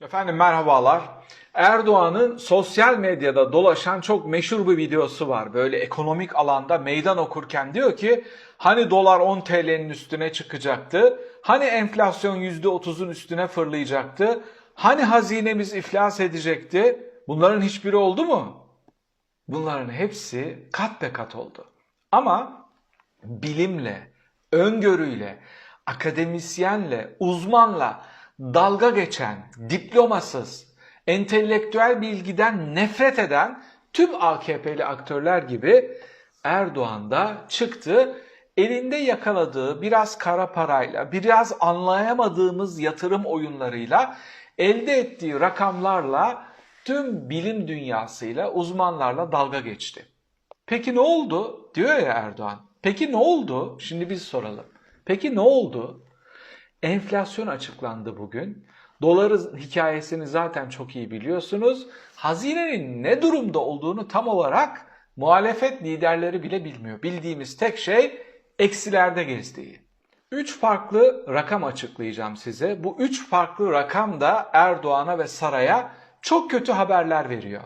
Efendim merhabalar. Erdoğan'ın sosyal medyada dolaşan çok meşhur bir videosu var. Böyle ekonomik alanda meydan okurken diyor ki hani dolar 10 TL'nin üstüne çıkacaktı? Hani enflasyon %30'un üstüne fırlayacaktı? Hani hazinemiz iflas edecekti? Bunların hiçbiri oldu mu? Bunların hepsi kat be kat oldu. Ama bilimle, öngörüyle, akademisyenle, uzmanla dalga geçen, diplomasız, entelektüel bilgiden nefret eden tüm AKP'li aktörler gibi Erdoğan da çıktı. Elinde yakaladığı biraz kara parayla, biraz anlayamadığımız yatırım oyunlarıyla, elde ettiği rakamlarla tüm bilim dünyasıyla, uzmanlarla dalga geçti. Peki ne oldu? Diyor ya Erdoğan. Peki ne oldu? Şimdi biz soralım. Peki ne oldu? Enflasyon açıklandı bugün. Doların hikayesini zaten çok iyi biliyorsunuz. Hazinenin ne durumda olduğunu tam olarak muhalefet liderleri bile bilmiyor. Bildiğimiz tek şey eksilerde gezdiği. Üç farklı rakam açıklayacağım size. Bu üç farklı rakam da Erdoğan'a ve saraya çok kötü haberler veriyor.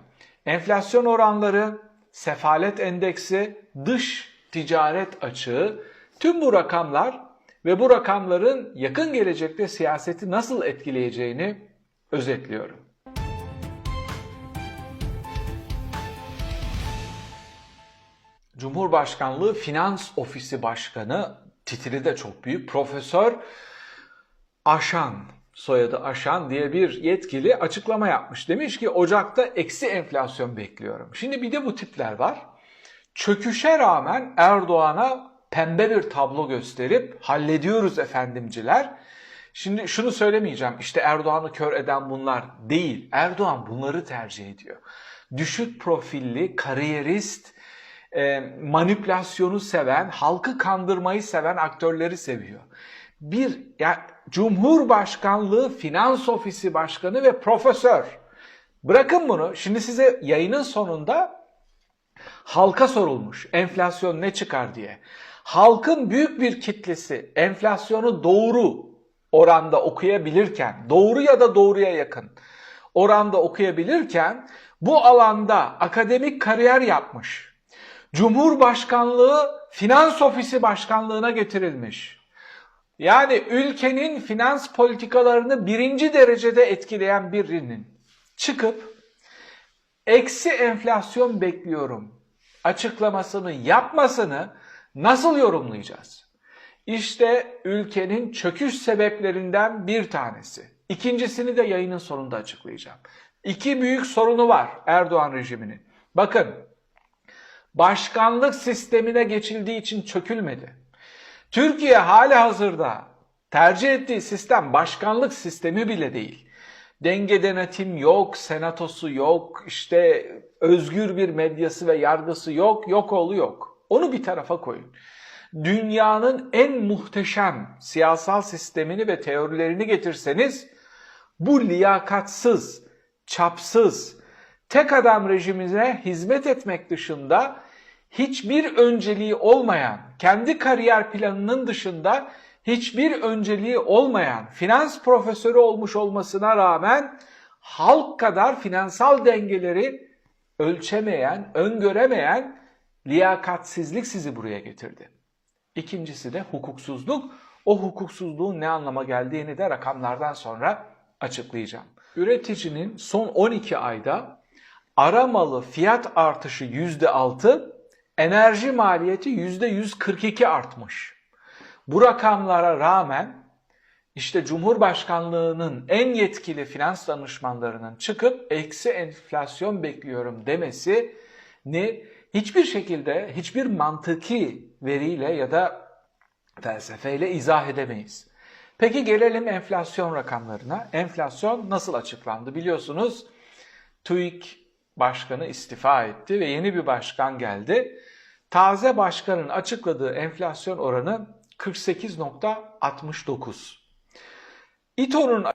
Enflasyon oranları, sefalet endeksi, dış ticaret açığı, tüm bu rakamlar ve bu rakamların yakın gelecekte siyaseti nasıl etkileyeceğini özetliyorum. Cumhurbaşkanlığı Finans Ofisi Başkanı titili de çok büyük Profesör Aşan soyadı Aşan diye bir yetkili açıklama yapmış. Demiş ki Ocak'ta eksi enflasyon bekliyorum. Şimdi bir de bu tipler var. Çöküşe rağmen Erdoğan'a pembe bir tablo gösterip hallediyoruz efendimciler. Şimdi şunu söylemeyeceğim işte Erdoğan'ı kör eden bunlar değil. Erdoğan bunları tercih ediyor. Düşük profilli, kariyerist, e, manipülasyonu seven, halkı kandırmayı seven aktörleri seviyor. Bir ya Cumhurbaşkanlığı Finans Ofisi Başkanı ve profesör. Bırakın bunu. Şimdi size yayının sonunda halka sorulmuş enflasyon ne çıkar diye. Halkın büyük bir kitlesi enflasyonu doğru oranda okuyabilirken, doğru ya da doğruya yakın oranda okuyabilirken bu alanda akademik kariyer yapmış. Cumhurbaşkanlığı Finans Ofisi Başkanlığına getirilmiş. Yani ülkenin finans politikalarını birinci derecede etkileyen birinin çıkıp eksi enflasyon bekliyorum açıklamasını yapmasını nasıl yorumlayacağız? İşte ülkenin çöküş sebeplerinden bir tanesi. İkincisini de yayının sonunda açıklayacağım. İki büyük sorunu var Erdoğan rejiminin. Bakın, başkanlık sistemine geçildiği için çökülmedi. Türkiye hali hazırda tercih ettiği sistem başkanlık sistemi bile değil. Denge denetim yok, senatosu yok, işte özgür bir medyası ve yargısı yok, yok oğlu yok. Onu bir tarafa koyun. Dünyanın en muhteşem siyasal sistemini ve teorilerini getirseniz bu liyakatsız, çapsız, tek adam rejimine hizmet etmek dışında hiçbir önceliği olmayan, kendi kariyer planının dışında hiçbir önceliği olmayan, finans profesörü olmuş olmasına rağmen halk kadar finansal dengeleri ölçemeyen, öngöremeyen liyakatsizlik sizi buraya getirdi. İkincisi de hukuksuzluk. O hukuksuzluğun ne anlama geldiğini de rakamlardan sonra açıklayacağım. Üreticinin son 12 ayda aramalı fiyat artışı %6, enerji maliyeti %142 artmış. Bu rakamlara rağmen işte Cumhurbaşkanlığının en yetkili finans danışmanlarının çıkıp eksi enflasyon bekliyorum demesi ne hiçbir şekilde hiçbir mantıki veriyle ya da felsefeyle izah edemeyiz. Peki gelelim enflasyon rakamlarına. Enflasyon nasıl açıklandı? Biliyorsunuz TÜİK başkanı istifa etti ve yeni bir başkan geldi. Taze başkanın açıkladığı enflasyon oranı 48.69. İTO'nun